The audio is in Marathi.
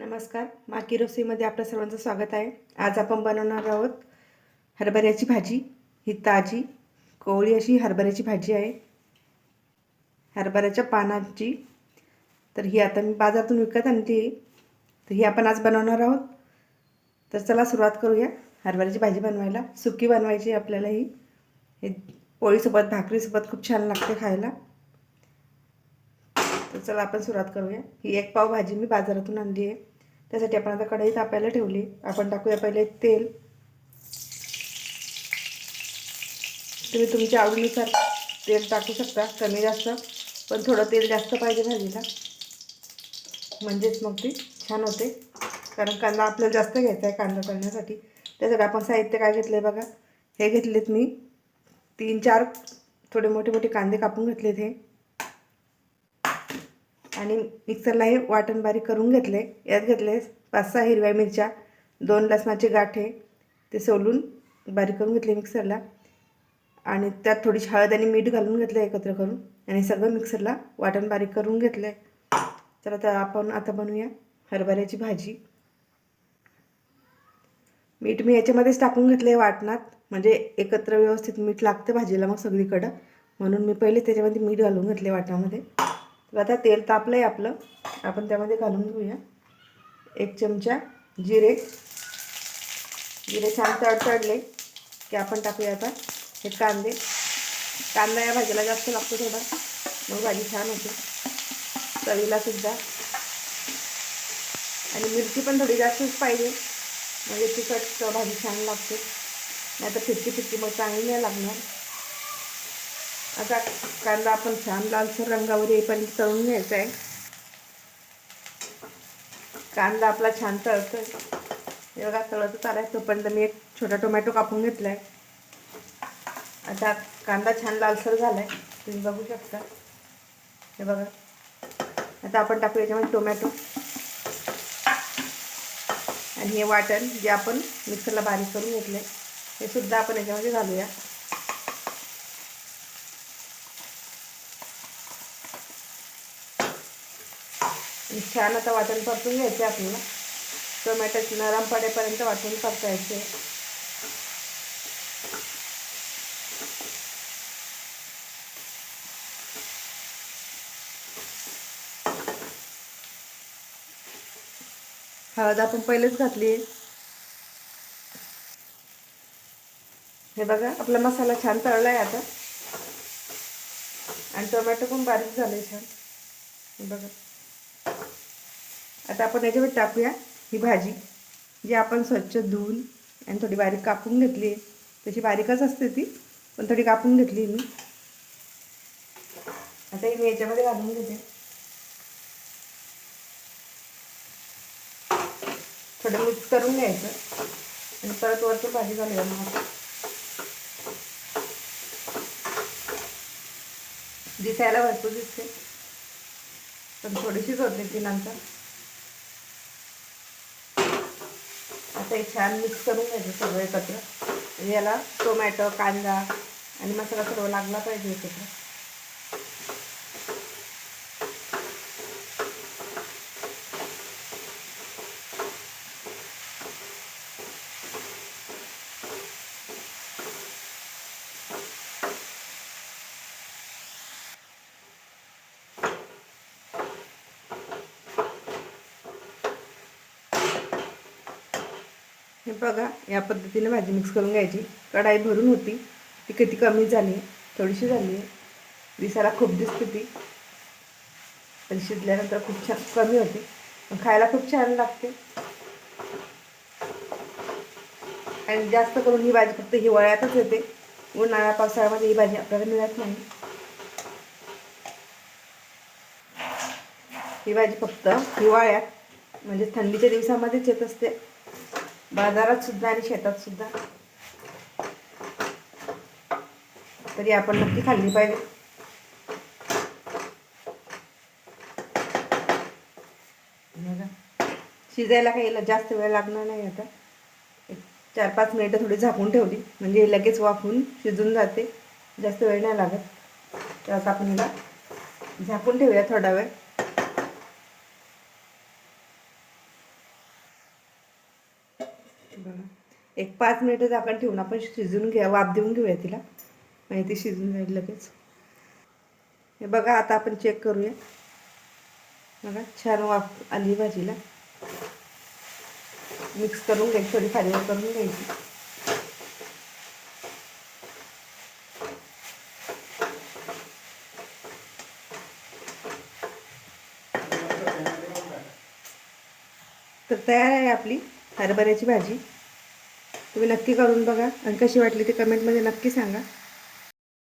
नमस्कार. माकी रोसीमध्ये आपलं सर्वांचं स्वागत आहे. आज आपण बनवणार आहोत हरभऱ्याची भाजी. ही ताजी कोवळी अशी हरभऱ्याची भाजी आहे. हरभऱ्याच्या पानाची. तर ही आता मी बाजारातून विकत आणली तर ही आपण आज बनवणार आहोत. तर चला सुरुवात करूया. हरभऱ्याची भाजी बनवायला. सुकी बनवायची आहे आपल्याला ही. हे पोळीसोबत भाकरीसोबत खूप छान लागते खायला. तर चला आपण सुरुवात करूया. ही एक पाव भाजी मी बाजारातून आणली आहे. त्यासाठी आपण आता कढई तापायला ठेवली. आपण टाकूया पहिले तेल. तुम्ही तुमच्या आवडीनुसार तेल टाकू शकता. कमी जास्त पण थोडं तेल जास्त पाहिजे भाजीला. म्हणजेच मग ती छान होते. कारण कांदा आपल्याला जास्त घ्यायचा आहे कांदा करण्यासाठी. त्यासाठी आपण साहित्य काय घेतलं आहे बघा. हे घेतलेत मी. तीन चार थोडे मोठे मोठे कांदे कापून घेतलेत हे. आणि मिक्सरला हे वाटण बारीक करून घेतले. यात घेतले पाच सहा हिरव्या मिरच्या दोन लसणाचे गाठे ते सोलून बारीक करून घेतले मिक्सरला. आणि त्यात थोडीशी हळद आणि मीठ घालून घेतलं एकत्र करून. आणि सगळं मिक्सरला वाटण बारीक करून घेतलं. आहे तर आता आपण आता बनवूया हरभऱ्याची भाजी. मीठ मी याच्यामध्येच टाकून घेतलं आहे वाटणात. म्हणजे एकत्र व्यवस्थित मीठ लागतं भाजीला मग सगळीकडं. म्हणून मी पहिले त्याच्यामध्ये मीठ घालून घेतले वाटणामध्ये तर आता तेल तापलं आहे आपलं. आपण त्यामध्ये घालून घेऊया. एक चमचा जिरे. जिरे छान तडतडले की आपण टाकूया आता. हे कांदे. कांदा या भाजीला जास्त लागतो थोडा. मग भाजी छान होते. चवीला सुद्धा. आणि मिरची पण थोडी जास्तच पाहिजे. म्हणजे तिखट भाजी छान लागते. नाही तर फिरकी फिरकी मग चांगली नाही लागणार. आता कांदा आपण छान लालसर रंगावर येईपर्यंत तळून घ्यायचा आहे. कांदा आपला छान तळतोय. एवढा बघा तळतच आलाय तोपर्यंत मी एक छोटा टोमॅटो कापून घेतला आहे आता कांदा छान लालसर झाला आहे तुम्ही बघू शकता. हे बघा. आता आपण टाकू याच्यामध्ये टोमॅटो. आणि हे वाटण जे आपण मिक्सरला बारीक करून घेतलं आहे हे सुद्धा आपण याच्यामध्ये घालूया. छान आता वाटण परतून घ्यायचे आपल्याला. टोमॅटो नरम पडेपर्यंत वाटून परतायचे. हळद आपण पहिलेच घातली. हे बघा आपला मसाला छान तळला आहे आता. आणि टोमॅटो पण बारीक झाले छान. हे बघा. आता आपण याच्यावर टाकूया ही भाजी जी आपण स्वच्छ धुवून आणि थोडी बारीक कापून घेतली आहे. तशी बारीकच असते ती पण थोडी कापून घेतली मी. आता ही मी याच्यामध्ये घालून घेते. थोडं मिक्स करून घ्यायचं आणि परत वरचं भाजी घालूया मग दिसायला भरपूर दिसते पण थोडीशीच होते ती नंतर. आता हे छान मिक्स करून घ्यायचं सगळं एकत्र. याला टोमॅटो कांदा आणि मसाला सर्व लागला पाहिजे एकत्र. हे बघा या पद्धतीने भाजी मिक्स करून घ्यायची. कढाई भरून होती. ती किती कमी झाली थोडीशी झाली आहे. दिसायला खूप दिसते ती. पण शिजल्यानंतर खूप छान कमी होते. पण खायला खूप छान लागते. आणि जास्त करून ही भाजी फक्त हिवाळ्यातच येते. उन्हाळ्या पावसाळ्यामध्ये ही भाजी आपल्याला मिळत नाही. ही भाजी फक्त हिवाळ्यात म्हणजे थंडीच्या दिवसामध्येच येत असते. बाजारात सुद्धा आणि शेतात सुद्धा. तरी आपण नक्की खाल्ली पाहिजे. शिजायला काही जास्त वेळ लागणार नाही आता. एक चार पाच मिनिटं थोडी झाकून ठेवली. म्हणजे लगेच वाफून शिजून जाते. जास्त वेळ नाही लागत. तर आता आपण हिला झाकून ठेवूया थोडा वेळ बघा एक पाच मिनिटं झाकण ठेवून आपण शिजून घ्या वाफ देऊन घेऊया तिला. म्हणजे ती शिजून जाईल लगेच. हे बघा आता आपण चेक करूया. बघा छान वाफ आली भाजीला. मिक्स करून घ्यायची थोडी खालीवर करून घ्यायची. तर तयार आहे आपली हरभऱ्याची भाजी. तुम्ही नक्की करून बघा. आणि कशी वाटली ती कमेंटमध्ये नक्की सांगा.